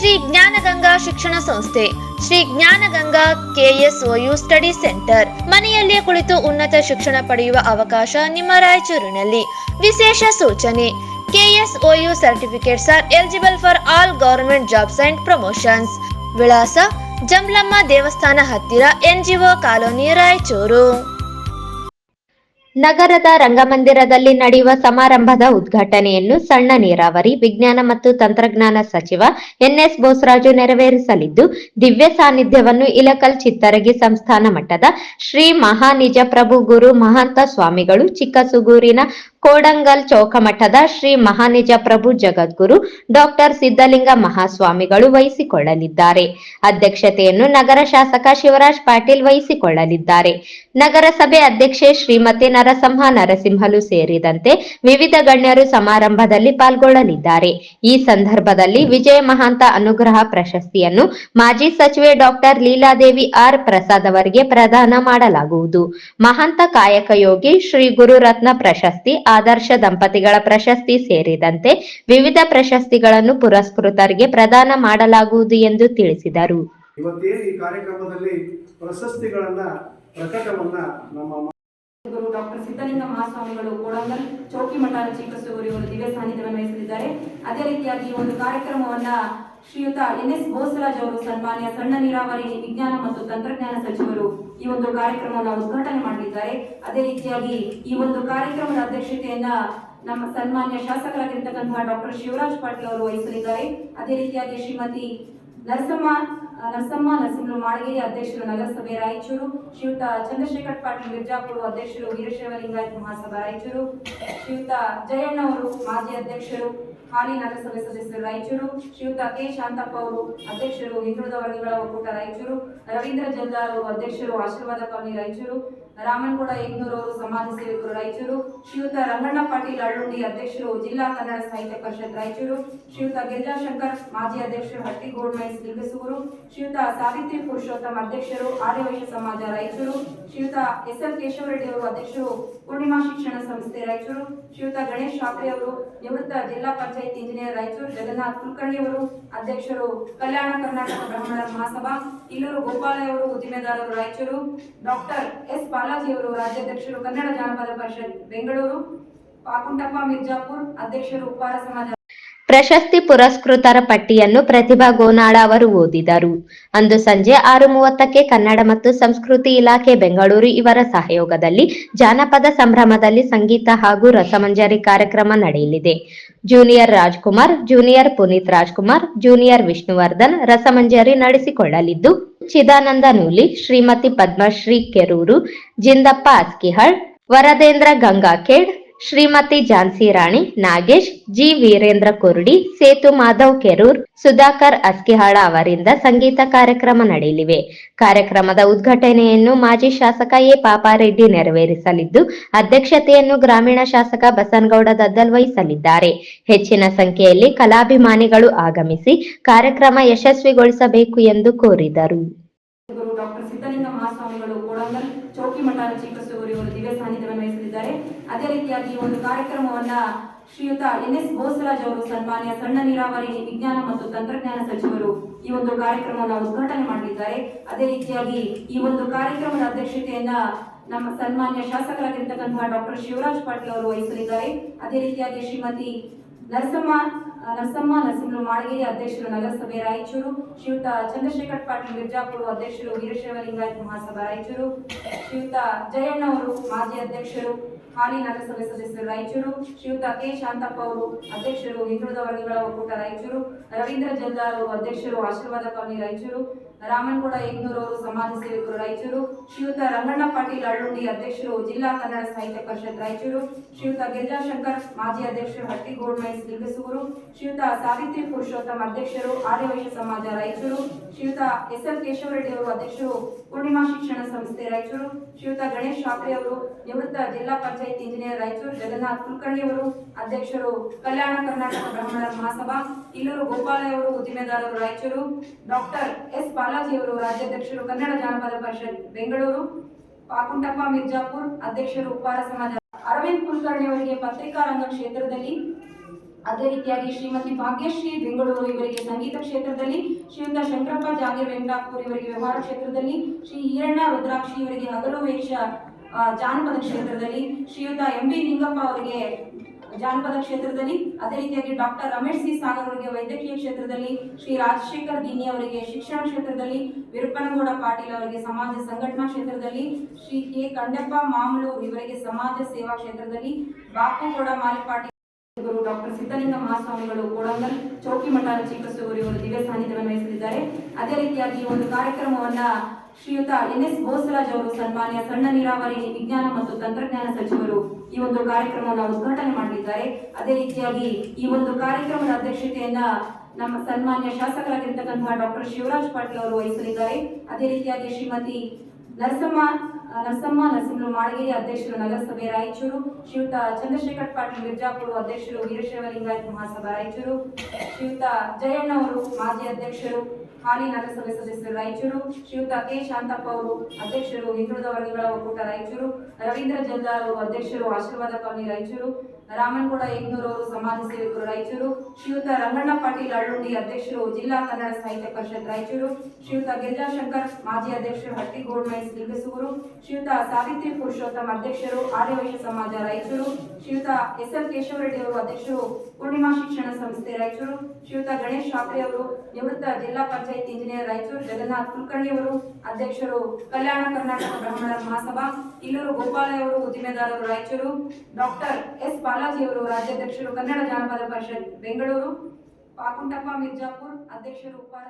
ಶ್ರೀ ಜ್ಞಾನಗಂಗಾ ಶಿಕ್ಷಣ ಸಂಸ್ಥೆ, Shri Jnanaganga KSOU study centre. ಮನೆಯಲ್ಲಿಯೇ ಕುಳಿತು ಉನ್ನತ ಶಿಕ್ಷಣ ಪಡೆಯುವ ಅವಕಾಶ ನಿಮ್ಮ ರಾಯಚೂರಿನಲ್ಲಿ. ವಿಶೇಷ ಸೂಚನೆ, KSOU certificates are eligible for all government jobs and promotions. ವಿಳಾಸ ಜಮ್ಲಮ್ಮ ದೇವಸ್ಥಾನ ಹತ್ತಿರ, ಎನ್ಜಿಒ ಕಾಲೋನಿ ರಾಯಚೂರು. ನಗರದ ರಂಗಮಂದಿರದಲ್ಲಿ ನಡೆಯುವ ಸಮಾರಂಭದ ಉದ್ಘಾಟನೆಯನ್ನು ಸಣ್ಣ ನೀರಾವರಿ, ವಿಜ್ಞಾನ ಮತ್ತು ತಂತ್ರಜ್ಞಾನ ಸಚಿವ ಎನ್ಎಸ್ ಬೋಸರಾಜು ನೆರವೇರಿಸಲಿದ್ದು, ದಿವ್ಯ ಸಾನ್ನಿಧ್ಯವನ್ನು ಇಲಕಲ್ ಚಿತ್ತರಗಿ ಸಂಸ್ಥಾನ ಮಟ್ಟದ ಶ್ರೀ ಮಹಾನಿಜಪ್ರಭು ಗುರು ಮಹಾಂತ ಸ್ವಾಮಿಗಳು, ಚಿಕ್ಕಸುಗೂರಿನ ಕೋಡಂಗಲ್ ಚೌಕಮಠದ ಶ್ರೀ ಮಹಾನಿಜಪ್ರಭು ಜಗದ್ಗುರು ಡಾಕ್ಟರ್ ಸಿದ್ದಲಿಂಗ ಮಹಾಸ್ವಾಮಿಗಳು ವಹಿಸಿಕೊಳ್ಳಲಿದ್ದಾರೆ. ಅಧ್ಯಕ್ಷತೆಯನ್ನು ನಗರ ಶಾಸಕ ಶಿವರಾಜ್ ಪಾಟೀಲ್ ವಹಿಸಿಕೊಳ್ಳಲಿದ್ದಾರೆ. ನಗರಸಭೆ ಅಧ್ಯಕ್ಷೆ ಶ್ರೀಮತಿ ನರಸಂಹ, ನರಸಿಂಹಲು ಸೇರಿದಂತೆ ವಿವಿಧ ಗಣ್ಯರು ಸಮಾರಂಭದಲ್ಲಿ ಪಾಲ್ಗೊಳ್ಳಲಿದ್ದಾರೆ. ಈ ಸಂದರ್ಭದಲ್ಲಿ ವಿಜಯ ಮಹಾಂತ ಅನುಗ್ರಹ ಪ್ರಶಸ್ತಿಯನ್ನು ಮಾಜಿ ಸಚಿವೆ ಡಾಕ್ಟರ್ ಲೀಲಾದೇವಿ ಆರ್ ಪ್ರಸಾದ್ ಅವರಿಗೆ ಪ್ರದಾನ ಮಾಡಲಾಗುವುದು. ಮಹಾಂತ ಕಾಯಕ ಯೋಗಿ, ಶ್ರೀ ಗುರುರತ್ನ ಪ್ರಶಸ್ತಿ, ಆದರ್ಶ ದಂಪತಿಗಳ ಪ್ರಶಸ್ತಿ ಸೇರಿದಂತೆ ವಿವಿಧ ಪ್ರಶಸ್ತಿಗಳನ್ನು ಪುರಸ್ಕೃತರಿಗೆ ಪ್ರದಾನ ಮಾಡಲಾಗುವುದು ಎಂದು ತಿಳಿಸಿದರು. ಇವತ್ತೇ ಈ ಕಾರ್ಯಕ್ರಮದಲ್ಲಿ ಪ್ರಶಸ್ತಿಗಳನ್ನ ಪ್ರಕಟವನ್ನ ನಮ್ಮ ಗುರು ಡಾಕ್ಟರ್ ಸಿದ್ದಲಿಂಗ ಮಹಾಸ್ವಾಮಿಗಳು ಕೋಡಂಗಲ್ ಚೌಕಿಮಠ ಚಿಕ್ಕಸೂರು ಇವರು ದಿವ್ಯ ಸಾನ್ನಿಧ್ಯವನ್ನು ವಹಿಸಲಿದ್ದಾರೆ. ಅದೇ ರೀತಿಯಾಗಿ ಈ ಒಂದು ಕಾರ್ಯಕ್ರಮವನ್ನ ಶ್ರೀಯುತ ಎನ್ ಎಸ್ ಬೋಸರಾಜ್ ಅವರು ಸನ್ಮಾನ್ಯ ಸಣ್ಣ ನೀರಾವರಿ ವಿಜ್ಞಾನ ಮತ್ತು ತಂತ್ರಜ್ಞಾನ ಸಚಿವರು ಈ ಒಂದು ಕಾರ್ಯಕ್ರಮವನ್ನು ಉದ್ಘಾಟನೆ ಮಾಡಲಿದ್ದಾರೆ. ಅದೇ ರೀತಿಯಾಗಿ ಈ ಒಂದು ಕಾರ್ಯಕ್ರಮದ ಅಧ್ಯಕ್ಷತೆಯನ್ನ ನಮ್ಮ ಸನ್ಮಾನ್ಯ ಶಾಸಕರಾಗಿರ್ತಕ್ಕಂತಹ ಡಾಕ್ಟರ್ ಶಿವರಾಜ್ ಪಾಟೀಲ್ ಅವರು ವಹಿಸಲಿದ್ದಾರೆ. ಅದೇ ರೀತಿಯಾಗಿ ಶ್ರೀಮತಿ ನರಸಮ್ಮ ನರಸಮ್ಮ, ನರಸಿಂಹ ಮಾಡಗೇರಿ ಅಧ್ಯಕ್ಷರು ನಗರಸಭೆ ರಾಯಚೂರು ಶ್ರೀಯುತ ಚಂದ್ರಶೇಖರ್ ಪಾಟೀಲ್ ಮಿರ್ಜಾಪುರ ಅಧ್ಯಕ್ಷರು ವೀರಶೈವ ಲಿಂಗಾಯತ ಮಹಾಸಭಾ ರಾಯಚೂರು ಶ್ರೀಯುತ ಜಯಣ್ಣ ಅವರು ಮಾಜಿ ಅಧ್ಯಕ್ಷರು, ಹಾಲಿ ನಗರಸಭೆ ಸದಸ್ಯರು ರಾಯಚೂರು ಶ್ರೀಯುತ ಕೆ ಶಾಂತಪ್ಪ ಅವರು ಅಧ್ಯಕ್ಷರು ಹಿಂದುಳಿದ ವರ್ಗಗಳ ಒಕ್ಕೂಟ ರಾಯಚೂರು, ರವೀಂದ್ರ ಜಲ್ದಾರ್ ಅವರು ಅಧ್ಯಕ್ಷರು ಆಶೀರ್ವಾದ ಕಾಲನಿ ರಾಯಚೂರು ರಾಮನಗೌಡ ಯಗ್ನೂರ್ ಅವರು ಸಮಾಜ ಸೇವಕರು, ರಾಯಚೂರು, ಶ್ರೀಯುತ ರಂಗಣ್ಣ ಪಾಟೀಲ್ ಅಳ್ಳುಂಡಿ ಅಧ್ಯಕ್ಷರು, ಜಿಲ್ಲಾ ಕನ್ನಡ ಸಾಹಿತ್ಯ ಪರಿಷತ್ ರಾಯಚೂರು, ಶ್ರೀಯುತ ಗಿರಿಜಾಶಂಕರ್, ಮಾಜಿ ಅಧ್ಯಕ್ಷರು ಹಟ್ಟಿ ಗೋಲ್ಡ್ ಮೈನ್ಸ್ ಲಿಂಗಸೂರು, ಶ್ರೀಯುತ ಸಾವಿತ್ರಿ ಪುರುಷೋತ್ತಮ ಅಧ್ಯಕ್ಷರು, ಆರ್ಯವೈಶ್ಯ ಸಮಾಜ ರಾಯಚೂರು, ಶ್ರೀಯುತ ಎಸ್ ಎಲ್ ಕೇಶವರೆಡ್ಡಿ ಅವರು ಅಧ್ಯಕ್ಷರು, ಪೂರ್ಣಿಮಾ ಶಿಕ್ಷಣ ಸಂಸ್ಥೆ ರಾಯಚೂರು, ಶ್ರೀಯುತ ಗಣೇಶ್ ಶಾಪ್ರಿ ಅವರು, ನಿವೃತ್ತ ಜಿಲ್ಲಾ ಪಂಚಾಯತ್ ಇಂಜಿನಿಯರ್ ರಾಯಚೂರು, ಜಗನ್ನಾಥ್ ಕುಲಕರ್ಣಿ ಅವರು, ಅಧ್ಯಕ್ಷರು ಕಲ್ಯಾಣ ಕರ್ನಾಟಕ ಬ್ರಾಹ್ಮಣರ ಮಹಾಸಭಾ, ಇಲ್ಲೂರು ಗೋಪಾಲಯ್ಯ ಅವರು ಉದ್ದಿಮೆದಾರರು ರಾಯಚೂರು, ಡಾಕ್ಟರ್ ಎಸ್ ಬಾಲಾಜಿ ಅವರು ರಾಜ್ಯಾಧ್ಯಕ್ಷರು ಕನ್ನಡ ಜಾನಪದ ಪರಿಷತ್, ಬೆಂಗಳೂರು, ಪಾಕುಂಟಪ್ಪ ಮಿರ್ಜಾಪುರ್, ಅಧ್ಯಕ್ಷರು ಉಪ್ಪಾರ ಸಮಾಜ ಪ್ರಶಸ್ತಿ ಪುರಸ್ಕೃತರ ಪಟ್ಟಿಯನ್ನು ಪ್ರತಿಭಾ ಗೋನಾಳ ಅವರು ಓದಿದರು. ಅಂದು ಸಂಜೆ ಆರು ಮೂವತ್ತಕ್ಕೆ ಕನ್ನಡ ಮತ್ತು ಸಂಸ್ಕೃತಿ ಇಲಾಖೆ ಬೆಂಗಳೂರು ಇವರ ಸಹಯೋಗದಲ್ಲಿ ಜಾನಪದ ಸಂಭ್ರಮದಲ್ಲಿ ಸಂಗೀತ ಹಾಗೂ ರಸಮಂಜರಿ ಕಾರ್ಯಕ್ರಮ ನಡೆಯಲಿದೆ. Junior Rajkumar junior Puneeth Rajkumar junior Vishnuvardhan ರಸಮಂಜರಿ ನಡೆಸಿಕೊಳ್ಳಲಿದ್ದು ಚಿದಾನಂದ ನೂಲಿ ಶ್ರೀಮತಿ ಪದ್ಮಶ್ರೀ ಕೆರೂರು ಜಿಂದಪ್ಪ ಅಸ್ಕಿಹಳ್ ವರದೇಂದ್ರ ಗಂಗಾಖೇಡ್ ಶ್ರೀಮತಿ ಝಾನ್ಸಿ ರಾಣಿ, ನಾಗೇಶ್, ಜಿ. ವೀರೇಂದ್ರ ಕುರ್ಡಿ, ಸೇತು ಮಾಧವ್ ಕೆರೂರ್, ಸುಧಾಕರ್ ಅಸ್ಕಿಹಾಳ ಅವರಿಂದ ಸಂಗೀತ ಕಾರ್ಯಕ್ರಮ ನಡೆಯಲಿವೆ. ಕಾರ್ಯಕ್ರಮದ ಉದ್ಘಾಟನೆಯನ್ನು ಮಾಜಿ ಶಾಸಕ ಎ. ಪಾಪಾರೆಡ್ಡಿ ನೆರವೇರಿಸಲಿದ್ದು, ಅಧ್ಯಕ್ಷತೆಯನ್ನು ಗ್ರಾಮೀಣ ಶಾಸಕ ಬಸನಗೌಡ ದದ್ದಲ್ ವಹಿಸಲಿದ್ದಾರೆ. ಹೆಚ್ಚಿನ ಸಂಖ್ಯೆಯಲ್ಲಿ ಕಲಾಭಿಮಾನಿಗಳು ಆಗಮಿಸಿ ಕಾರ್ಯಕ್ರಮ ಯಶಸ್ವಿಗೊಳಿಸಬೇಕು ಎಂದು ಕೋರಿದರು. ಗುರು ಮಠದ ಅವರು ಚಿಕ್ಕಸೂರು ಇವರು ದಿವ್ಯ ಸಾನ್ನಿಧ್ಯವನ್ನು ವಹಿಸಲಿದ್ದಾರೆ. ಅದೇ ರೀತಿಯಾಗಿ ಒಂದು ಕಾರ್ಯಕ್ರಮವನ್ನ ಶ್ರೀಯುತ ಎನ್ ಎಸ್ ಬೋಸರಾಜ್ ಅವರು, ಸನ್ಮಾನ್ಯ ಸಣ್ಣ ನೀರಾವರಿ ವಿಜ್ಞಾನ ಮತ್ತು ತಂತ್ರಜ್ಞಾನ ಸಚಿವರು ಈ ಒಂದು ಕಾರ್ಯಕ್ರಮವನ್ನು ಉದ್ಘಾಟನೆ ಮಾಡಲಿದ್ದಾರೆ. ಅದೇ ರೀತಿಯಾಗಿ ಈ ಒಂದು ಕಾರ್ಯಕ್ರಮದ ಅಧ್ಯಕ್ಷತೆಯನ್ನ ನಮ್ಮ ಸನ್ಮಾನ್ಯ ಶಾಸಕರಾಗಿರ್ತಕ್ಕಂತಹ ಡಾಕ್ಟರ್ ಶಿವರಾಜ್ ಪಾಟೀಲ್ ಅವರು ವಹಿಸಲಿದ್ದಾರೆ. ಅದೇ ರೀತಿಯಾಗಿ ಶ್ರೀಮತಿ ನರಸಮ್ಮ ನರಸಮ್ಮ ನರಸಿಂಹ ಮಾಡಗೇರಿ ಅಧ್ಯಕ್ಷರು ನಗರಸಭೆ ರಾಯಚೂರು ಶ್ರೀಯುತ ಚಂದ್ರಶೇಖರ್ ಪಾಟೀಲ್ ಮಿರ್ಜಾಪುರ ಅಧ್ಯಕ್ಷರು ವೀರಶೈವ ಲಿಂಗಾಯತ ಮಹಾಸಭಾ ರಾಯಚೂರು ಶ್ರೀಯುತ ಜಯಣ್ಣ ಅವರು ಮಾಜಿ ಅಧ್ಯಕ್ಷರು ಹಾಲಿ ನಗರಸಭೆ ಸದಸ್ಯರು ರಾಯಚೂರು ಶ್ರೀಯುತ ಕೆ ಶಾಂತಪ್ಪ ಅವರು ಅಧ್ಯಕ್ಷರು ಹಿಂದುಳಿದ ವರ್ಗಗಳ ಒಕ್ಕೂಟ ರಾಯಚೂರು ರವೀಂದ್ರ ಜಲ್ದಾರ್ ಅವರು ಅಧ್ಯಕ್ಷರು ಆಶೀರ್ವಾದ ಕಾಲನಿ ರಾಯಚೂರು ರಾಮನಗೌಡ ಯಗ್ನೂರ್ ಅವರು ಸಮಾಜ ಸೇವಕರು, ರಾಯಚೂರು ಶ್ರೀಯುತ ರಂಗಣ್ಣ ಪಾಟೀಲ್ ಅಳ್ಳುಂಡಿ ಅಧ್ಯಕ್ಷರು, ಜಿಲ್ಲಾ ಕನ್ನಡ ಸಾಹಿತ್ಯ ಪರಿಷತ್ ರಾಯಚೂರು ಶ್ರೀಯುತ ಗಿರಿಜಾಶಂಕರ್ ಮಾಜಿ ಅಧ್ಯಕ್ಷರು ಹಟ್ಟಿ ಮೈನ್ಸ್ ಲಿಂಗಸೂರು ಶ್ರೀಯುತ ಸಾವಿತ್ರಿ ಪುರುಷೋತ್ತಮ ಅಧ್ಯಕ್ಷರು ಆರ್ಯವೈಶ್ಯ ಸಮಾಜ ರಾಯಚೂರು ಶ್ರೀಯುತ ಎಸ್ ಎಲ್ ಕೇಶವರೆಡ್ಡಿ ಅವರು ಅಧ್ಯಕ್ಷರು ಪೂರ್ಣಿಮಾ ಶಿಕ್ಷಣ ಸಂಸ್ಥೆ ರಾಯಚೂರು ಶ್ರೀಯುತ ಗಣೇಶ್ ಶಾಪ್ರೆ ಅವರು ನಿವೃತ್ತ ಜಿಲ್ಲಾ ಪಂಚಾಯತ್ ಇಂಜಿನಿಯರ್ ರಾಯಚೂರು ಜಗನ್ನಾಥ್ ಕುಲಕರ್ಣಿ ಅವರು ಅಧ್ಯಕ್ಷರು ಕಲ್ಯಾಣ ಕರ್ನಾಟಕ ಬ್ರಾಹ್ಮಣರ ಮಹಾಸಭಾ, ಇಲ್ಲೂರು ಗೋಪಾಲ ಅವರು ಉದ್ದಿಮೆದಾರರು ರಾಯಚೂರು ಡಾಕ್ಟರ್ ಎಸ್. ಬಾಲಾಜಿ ಅವರು ರಾಜ್ಯಾಧ್ಯಕ್ಷರು, ಕನ್ನಡ ಜಾನಪದ ಪರಿಷತ್, ಬೆಂಗಳೂರು, ಪಾಕುಂಟಪ್ಪ ಮಿರ್ಜಾಪುರ್, ಅಧ್ಯಕ್ಷರು ಉಪ್ಪಾರ ಸಮಾಜ, ಅರವಿಂದ್ ಕುಲಕರ್ಣಿ ಅವರಿಗೆ ಪತ್ರಿಕಾ ರಂಗ ಕ್ಷೇತ್ರದಲ್ಲಿ, ಅದೇ ರೀತಿಯಾಗಿ ಶ್ರೀಮತಿ ಭಾಗ್ಯಶ್ರೀ ಬೆಂಗಳೂರು ಇವರಿಗೆ ಸಂಗೀತ ಕ್ಷೇತ್ರದಲ್ಲಿ ಶ್ರೀಯುತ ಶಂಕರಪ್ಪ ಜಾಗೀರ್ ವೆಂಕಟಾಪುರ್ ಇವರಿಗೆ ವ್ಯವಹಾರ ಕ್ಷೇತ್ರದಲ್ಲಿ, ಶ್ರೀ ಈರಣ್ಣ ರುದ್ರಾಕ್ಷಿ ಇವರಿಗೆ ಹಗಲು ವೇಷ ಜಾನಪದ ಕ್ಷೇತ್ರದಲ್ಲಿ, ಶ್ರೀಯುತ ಎಂ ಬಿ ನಿಂಗಪ್ಪ ಅವರಿಗೆ ಜಾನಪದ ಕ್ಷೇತ್ರದಲ್ಲಿ, ಅದೇ ರೀತಿಯಾಗಿ ಡಾಕ್ಟರ್ ರಮೇಶ್ ಸಿ ಸಾಗರ್ ಅವರಿಗೆ, ವೈದ್ಯಕೀಯ ಕ್ಷೇತ್ರದಲ್ಲಿ ಶ್ರೀ ರಾಜಶೇಖರ್ ದಿನ್ನಿ ಅವರಿಗೆ, ಶಿಕ್ಷಣ ಕ್ಷೇತ್ರದಲ್ಲಿ ವಿರುಪನಗೌಡ ಪಾಟೀಲ್ ಅವರಿಗೆ ಸಮಾಜ ಸಂಘಟನಾ ಕ್ಷೇತ್ರದಲ್ಲಿ ಶ್ರೀ ಕೆ ಕಂಡಪ್ಪ ಮಾಮಲೂರ್ ಇವರಿಗೆ ಸಮಾಜ ಸೇವಾ ಕ್ಷೇತ್ರದಲ್ಲಿ ಬಾಪುಗೌಡ ಮಾಲಿಪಾಟೀಲ್ ಡಾಕ್ಟರ್ ಸಿದ್ದಲಿಂಗ ಮಹಾಸ್ವಾಮಿಗಳು ಕೋಡಂಗಲ್ ಚೌಕಿಮಠ ಚಿಕ್ಕಸೂರು ಇವರು ದಿವ್ಯ ಸಾನ್ನಿಧ್ಯವನ್ನು ಅದೇ ರೀತಿಯಾಗಿ ಈ ಒಂದು ಕಾರ್ಯಕ್ರಮವನ್ನ ಶ್ರೀಯುತ ಎನ್ ಎಸ್ ಬೋಸರಾಜ್ ಅವರು, ಸನ್ಮಾನ್ಯ ಸಣ್ಣ ನೀರಾವರಿ ವಿಜ್ಞಾನ ಮತ್ತು ತಂತ್ರಜ್ಞಾನ ಸಚಿವರು ಈ ಒಂದು ಕಾರ್ಯಕ್ರಮವನ್ನು ಉದ್ಘಾಟನೆ ಮಾಡಿದ್ದಾರೆ ಅದೇ ರೀತಿಯಾಗಿ ಈ ಒಂದು ಕಾರ್ಯಕ್ರಮದ ಅಧ್ಯಕ್ಷತೆಯನ್ನ ನಮ್ಮ ಸನ್ಮಾನ್ಯ ಶಾಸಕರಾಗಿರ್ತಕ್ಕಂತಹ ಡಾಕ್ಟರ್ ಶಿವರಾಜ್ ಪಾಟೀಲ್ ಅವರು ವಹಿಸಲಿದ್ದಾರೆ. ಅದೇ ರೀತಿಯಾಗಿ ಶ್ರೀಮತಿ ನರಸಮ್ಮ ನರಸಮ್ಮ ನರಸಿಂಹ ಮಾಡಗಿರಿ ಅಧ್ಯಕ್ಷರು ನಗರಸಭೆ ರಾಯಚೂರು ಶ್ರೀಯುತ ಚಂದ್ರಶೇಖರ್ ಪಾಟೀಲ್ ಮಿರ್ಜಾಪುರ ಅಧ್ಯಕ್ಷರು ವೀರಶೈವ ಲಿಂಗಾಯತ ಮಹಾಸಭಾ ರಾಯಚೂರು ಶ್ರೀಯುತ ಜಯಣ್ಣ ಅವರು ಮಾಜಿ ಅಧ್ಯಕ್ಷರು ಹಾಲಿ ನಗರಸಭೆ ಸದಸ್ಯರು ರಾಯಚೂರು ಶ್ರೀಯುತ ಕೆ ಶಾಂತಪ್ಪ ಅವರು ಅಧ್ಯಕ್ಷರು ಹಿಂದುಳಿದ ವರ್ಗಗಳ ಒಕ್ಕೂಟ ರಾಯಚೂರು ರವೀಂದ್ರ ಜಲ್ದಾರ್ ಅವರು ಅಧ್ಯಕ್ಷರು, ಆಶೀರ್ವಾದ ಕಾಲನಿ ರಾಯಚೂರು ರಾಮನಗೌಡ ಅವರು ಸಮಾಜ ಸೇವಕರು ರಾಯಚೂರು ಶ್ರೀಯುತ ರಂಗಣ್ಣ ಪಾಟೀಲ್ ಅಳ್ಳುಂಡಿ ಅಧ್ಯಕ್ಷರು ಜಿಲ್ಲಾ ಕನ್ನಡ ಸಾಹಿತ್ಯ ಪರಿಷತ್ ರಾಯಚೂರು ಶ್ರೀಯುತ ಗಿರಿಜಾಶಂಕರ್ ಮಾಜಿ ಅಧ್ಯಕ್ಷರು ಹಟ್ಟಿ ಗೋಲ್ಡ್ ಮೈನ್ಸ್ ಲಿಂಗಸೂರು ಶ್ರೀಯುತ ಸಾವಿತ್ರಿ ಪುರುಷೋತ್ತಮ ಅಧ್ಯಕ್ಷರು ಆರ್ಯವೈಶ್ಯ ಸಮಾಜ ರಾಯಚೂರು ಶ್ರೀಯುತ ಎಸ್ ಎಲ್ ಕೇಶವರೆಡ್ಡಿ ಅವರು ಅಧ್ಯಕ್ಷರು ಪೂರ್ಣಿಮಾ ಶಿಕ್ಷಣ ಸಂಸ್ಥೆ ರಾಯಚೂರು ಶ್ರೀಯುತ ಗಣೇಶ್ ಶಾಪ್ರೆ ಅವರು ನಿವೃತ್ತ ಜಿಲ್ಲಾ ಪಂಚಾಯತ್ ಇಂಜಿನಿಯರ್ ರಾಯಚೂರು ಜಗನ್ನಾಥ್ ಕುಲಕರ್ಣಿ ಅವರು ಅಧ್ಯಕ್ಷರು ಕಲ್ಯಾಣ ಕರ್ನಾಟಕ ಬ್ರಾಹ್ಮಣರ ಮಹಾಸಭಾ, ಇಲ್ಲೂರು ಅವರು ಉದ್ದಿಮೆದಾರರು, ರಾಯಚೂರು ಡಾಕ್ಟರ್ ಎಸ್. ಬಾಲಾಜಿಯವರು, ರಾಜ್ಯಾಧ್ಯಕ್ಷರು ಕನ್ನಡ ಜಾನಪದ ಪರಿಷತ್ ಬೆಂಗಳೂರು, ಪಾಕುಂಟಪ್ಪ ಮಿರ್ಜಾಪುರ್, ಅಧ್ಯಕ್ಷರು ಉಪಾರ